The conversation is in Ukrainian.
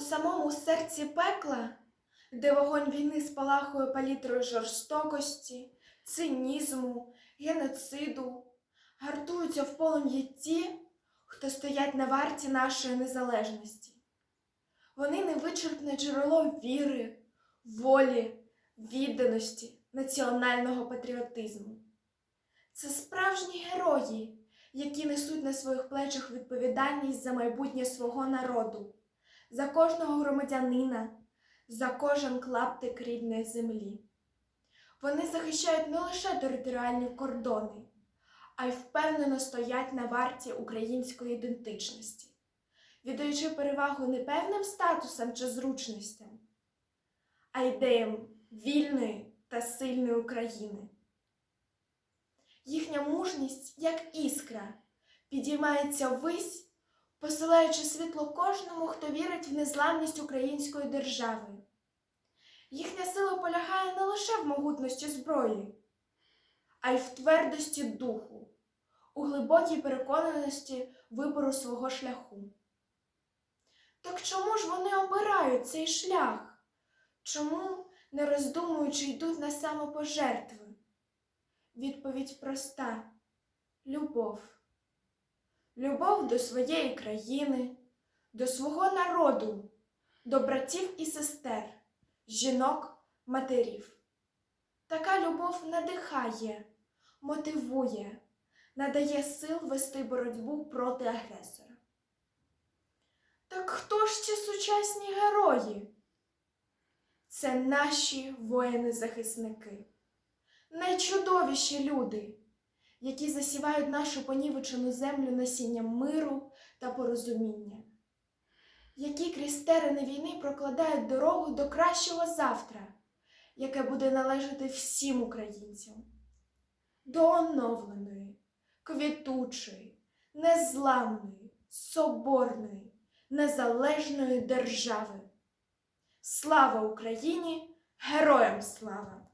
У самому серці пекла, де вогонь війни спалахує палітрою жорстокості, цинізму, геноциду, гартуються в полум'ї ті, хто стоять на варті нашої незалежності. Вони невичерпне джерело віри, волі, відданості, національного патріотизму. Це справжні герої, які несуть на своїх плечах відповідальність за майбутнє свого народу, за кожного громадянина, за кожен клаптик рідної землі. Вони захищають не лише територіальні кордони, а й впевнено стоять на варті української ідентичності, віддаючи перевагу не певним статусам чи зручностям, а ідеям вільної та сильної України. Їхня мужність, як іскра, підіймається ввись, посилаючи світло кожному, хто вірить в незламність української держави. Їхня сила полягає не лише в могутності зброї, а й в твердості духу, у глибокій переконаності вибору свого шляху. Так чому ж вони обирають цей шлях? Чому, не роздумуючи, йдуть на самопожертви? Відповідь проста любов. Любов до своєї країни, до свого народу, до братів і сестер, жінок, матерів. Така любов надихає, мотивує, надає сил вести боротьбу проти агресора. Так хто ж ці сучасні герої? Це наші воїни-захисники найчудовіші люди, які засівають нашу понівечену землю насінням миру та порозуміння, які крізь терени війни прокладають дорогу до кращого завтра, яке буде належати всім українцям, до оновленої, квітучої, незламної, соборної, незалежної держави. Слава Україні! Героям слава!